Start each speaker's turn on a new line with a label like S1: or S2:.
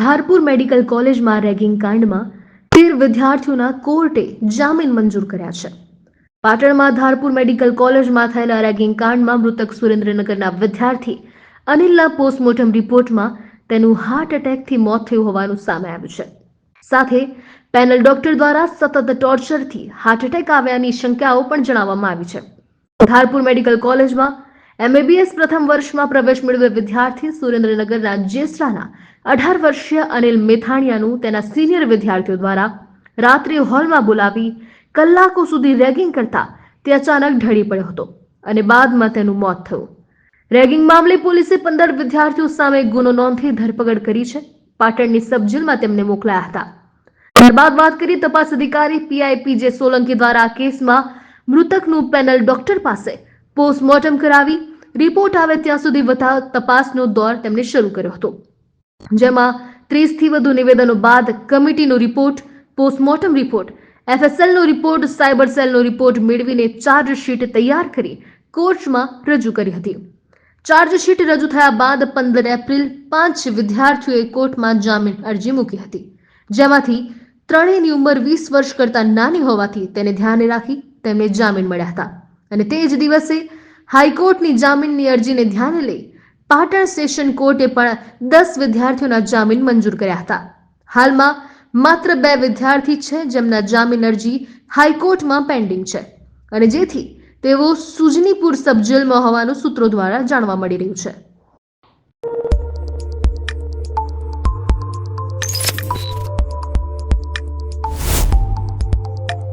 S1: Dharpur medical કોલેજમાં ragging કાંડમાં તેર વિદ્યાર્થીઓના કોર્ટે જામીન મંજૂર કર્યા છે. પાટણમાં ધારપુર મેડિકલ કોલેજમાં થયેલા રેગિંગ કાંડમાં મૃતક સુરેન્દ્રનગરના વિદ્યાર્થી અનિલના પોસ્ટમોર્ટમ રિપોર્ટમાં તેનું હાર્ટ એટેકથી મોત થયું હોવાનું સામે આવ્યું છે. સાથે પેનલ ડોક્ટર દ્વારા સતત ટોર્ચરથી હાર્ટ એટેક આવ્યાની શંકાઓ પણ જણાવવામાં આવી છે. ધારપુર મેડિકલ કોલેજમાં એમબીબીએસ પ્રથમ વર્ષમાં પ્રવેશ મેળવે વિદ્યાર્થી સુરેન્દ્રનગરના જેસરાના અઢાર વર્ષીય અનિલ મેથાણિયાનું તેના સિનિયર વિદ્યાર્થીઓ દ્વારા રાત્રે હોલમાં બોલાવી કલાકો સુધી રેગિંગ કરતા તે અચાનક ઢળી પડ્યો હતો અને બાદમાં તેનું મોત થયું. રેગિંગ મામલે પોલીસે પંદર વિદ્યાર્થીઓ સામે ગુનો નોંધી ધરપકડ કરી છે. પાટણની સબ તેમને મોકલાયા હતા. ત્યારબાદ વાત કરી તપાસ અધિકારી પીઆઈપી જે સોલંકી દ્વારા આ કેસમાં મૃતકનું પેનલ ડોક્ટર પાસે પોસ્ટમોર્ટમ કરાવી. રિપોર્ટ આવે ત્યાં સુધી વતા તપાસનો દોર તેમણે શરૂ કર્યો હતો. જેમાં ત્રીસથી વધુ નિવેદનો બાદ કમિટીનો રિપોર્ટ, પોસ્ટમોર્ટમ રિપોર્ટ, એફએસએલનો રિપોર્ટ, સાયબર સેલનો રિપોર્ટ મેળવીને ચાર્જશીટ તૈયાર કરી કોર્ટમાં રજૂ કરી હતી. ચાર્જશીટ રજૂ થયા બાદ પંદર એપ્રિલ પાંચ વિદ્યાર્થીઓએ કોર્ટમાં જામીન અરજી મૂકી હતી. જેમાંથી ત્રણેયની ઉંમર વીસ વર્ષ કરતાં નાની હોવાથી તેને ધ્યાને રાખી તેમને જામીન મળ્યા હતા. અને તે જ દિવસે હાઈકોર્ટની જામીનની અરજીને ધ્યાને લઈ પાટણ સેશન કોર્ટે પણ દસ વિદ્યાર્થીઓના જામીન મંજૂર કર્યા હતા. હાલમાં માત્ર બે વિદ્યાર્થી છે જેમના જામીન અરજી હાઈકોર્ટમાં પેન્ડિંગ છે. અને જેથી તેઓ સુજનીપુર સબ જેલમાં હોવાનું સૂત્રો દ્વારા જાણવા મળી રહ્યું છે.